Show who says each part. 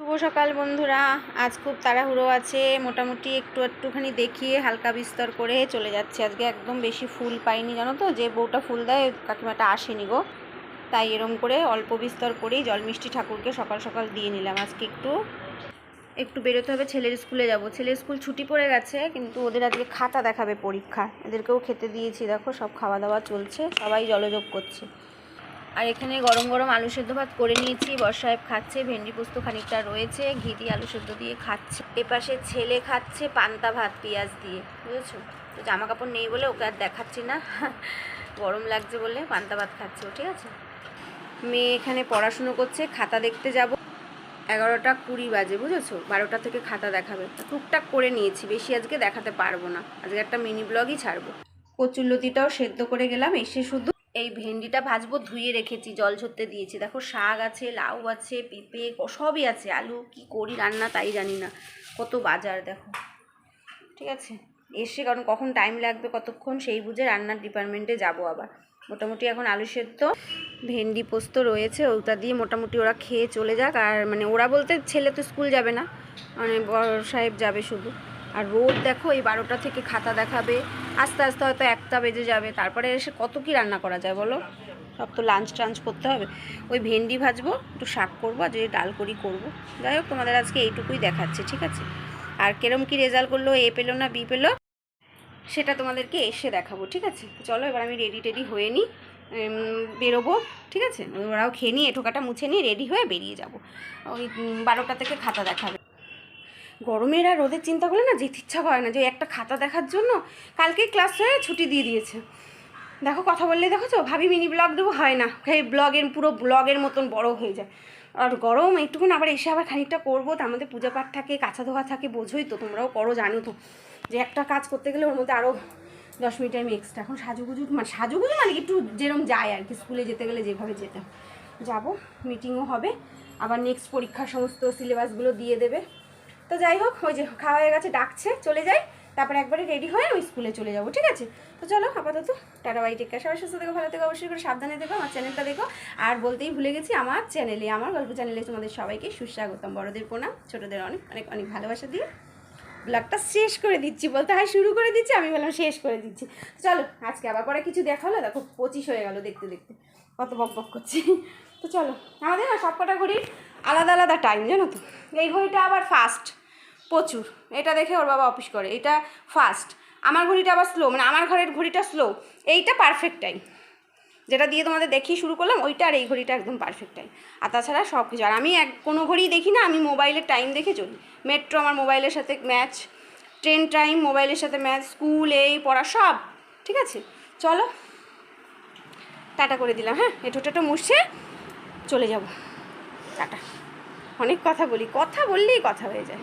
Speaker 1: শুভ সকাল বন্ধুরা। আজ খুব তাড়াহুড়ো আছে। মোটামুটি একটু একটুখানি দেখিয়ে হালকা বিস্তর করে চলে যাচ্ছে। আজকে একদম বেশি ফুল পাইনি, জানো তো? যে বউটা ফুল দেয় কাকিমাটা আসেনি গো। তাই এরম করে অল্প বিস্তর করেই জল মিষ্টি ঠাকুরকে সকাল সকাল দিয়ে নিলাম। আজকে একটু একটু বেরোতে হবে। ছেলের স্কুলে যাব। ছেলের স্কুল ছুটি পড়ে গেছে, কিন্তু ওদের আজকে খাতা দেখাবে পরীক্ষা। এদেরকেও খেতে দিয়েছি। দেখো, সব খাওয়া দাওয়া চলছে। সবাই জলযোগ করছে। আর এখানে গরম গরম আলু সেদ্ধ ভাত করে নিয়েছি। বর্ষাহেব খাচ্ছে, ভেন্ডি পোস্ত খানিকটা রয়েছে, ঘি দিয়ে আলু সেদ্ধ দিয়ে খাচ্ছে। এপাশে ছেলে খাচ্ছে পান্তা ভাত, পেঁয়াজ দিয়ে, বুঝেছ? তো জামা কাপড় নেই বলে ওকে আর দেখাচ্ছি না। গরম লাগছে বলে পান্তা ভাত খাচ্ছে ও, ঠিক আছে? মেয়ে এখানে পড়াশুনো করছে, খাতা দেখতে যাব। এগারোটা কুড়ি বাজে, বুঝেছ? বারোটা থেকে খাতা দেখাবে। টুকটাক করে নিয়েছি, বেশি আজকে দেখাতে পারব না। আজকে একটা মিনি ব্লগই ছাড়বো। কচুরলতিটাও সেদ্ধ করে গেলাম, এসে শুধু এই ভেন্ডিটা ভাজবো, ধুয়ে রেখেছি, জল ঝরতে দিয়েছি। দেখো শাক আছে, লাউ আছে, পেঁপে, সবই আছে। আলু কি করি রান্না তাই জানি না। কত বাজার, দেখো। ঠিক আছে? এসে কারণ কখন টাইম লাগবে কতক্ষণ, সেই বুঝে রান্নার ডিপার্টমেন্টে যাব আবার। মোটামুটি এখন আলু সেদ্ধ, ভেন্ডি পোস্ত রয়েছে, ওটা দিয়ে মোটামুটি ওরা খেয়ে চলে যাক। আর মানে ওরা বলতে ছেলে তো স্কুল যাবে না মানে বড় সাহেব যাবে শুধু। আর রোদ দেখো, এই বারোটা থেকে খাতা দেখাবে। আস্তে আস্তে হয়তো একটা বেজে যাবে। তারপরে এসে কত কি রান্না করা যায় বলো? সব তো লাঞ্চ টাঞ্চ করতে হবে। ওই ভেন্ডি ভাজবো, একটু শাক করব, আর যদি ডাল করি করব। যাই হোক, তোমাদের আজকে এইটুকুই দেখাচ্ছে, ঠিক আছে? আর কেরম কি রেজাল্ট করল, এ পেল না বি পেল, সেটা তোমাদেরকে এসে দেখাবো, ঠিক আছে? চলো, এবার আমি রেডি টেডি হয়ে নিই বেরোবো, ঠিক আছে? ওরাও খেয়ে নিয়ে এঠোকাটা মুছে নিয়ে রেডি হয়ে বেরিয়ে যাব। ওই বারোটা থেকে খাতা দেখাবে। গরমের আর রোদের চিন্তা করলে না যেতে ইচ্ছা করে না যে একটা খাতা দেখার জন্য কালকে ক্লাস হয়ে ছুটি দিয়ে দিয়েছে। দেখো কথা বললে দেখো ভাবি মিনি ব্লগ দেবো? হয় না। এই ব্লগের পুরো ব্লগের মতন বড় হয়ে যায়। আর গরম একটুকুন আবার এসে আবার খানিকটা করব। তার মধ্যে পূজা পাঠ থাকে, কাঁচা ধোয়া থাকে, বোঝোই তো, তোমরাও করো, জানো তো। যে একটা কাজ করতে গেলে ওর মধ্যে আরও দশ মিনিট আমি এক্সট্রা এখন সাজুগুজু মানে সাজুগুজু মানে একটু যেরকম যায় আর কি, স্কুলে যেতে গেলে যেভাবে যেতাম যাব মিটিংও হবে। আবার নেক্সট পরীক্ষার সমস্ত সিলেবাসগুলো দিয়ে দেবে। তো যাই হোক, ওই যে খাওয়া হয়ে গেছে, ডাকছে, চলে যাই। তারপরে একবারে রেডি হয়ে ওই স্কুলে চলে যাব, ঠিক আছে? তো চলো, আপাতত টাটা বাই টেক্কা সবাই সুস্থ দেখো ভালো থেকো, অবশ্যই করে সাবধানে দেখো আমার চ্যানেলটা দেখো। আর বলতেই ভুলে গেছি, আমার চ্যানেলে আমার গল্প চ্যানেলে তোমাদের সবাইকে সুস্বাগতম। বড়দের প্রণাম, ছোটোদের অনেক অনেক অনেক ভালোবাসা দিয়ে। ব্লগটা শেষ করে দিচ্ছি, বলতে হয় শুরু করে দিচ্ছি, আমি বললাম শেষ করে দিচ্ছি। চলো, আজকে আবার পরে কিছু দেখা হলো, দেখো, পঁচিশ হয়ে গেল দেখতে দেখতে। কত বক বক করছি। তো চলো, আমাদের না সব কটা ঘড়ির আলাদা আলাদা টাইম জানো তো? এই ঘড়িটা আবার ফাস্ট প্রচুর। এটা দেখে ওর বাবা অফিস করে। এটা ফাস্ট আমার ঘড়িটা আবার স্লো মানে আমার ঘরের ঘড়িটা স্লো এইটা পারফেক্ট টাইম যেটা দিয়ে তোমাদের দেখিয়ে শুরু করলাম, ওইটা আর এই ঘড়িটা একদম পারফেক্ট টাইম আর তাছাড়া সব কিছু আর আমি এক কোনো ঘড়িই দেখি না, আমি মোবাইলের টাইম দেখে চলি। মেট্রো আমার মোবাইলের সাথে ম্যাচ ট্রেন টাইম মোবাইলের সাথে ম্যাচ স্কুল এই, পড়া, সব। ঠিক আছে? চলো। টাটা করে দিলাম হ্যাঁ? এটো টেটো মুছছে চলে যাব। টাটা। অনেক কথা বলি কথা বললেই কথা হয়ে যায়।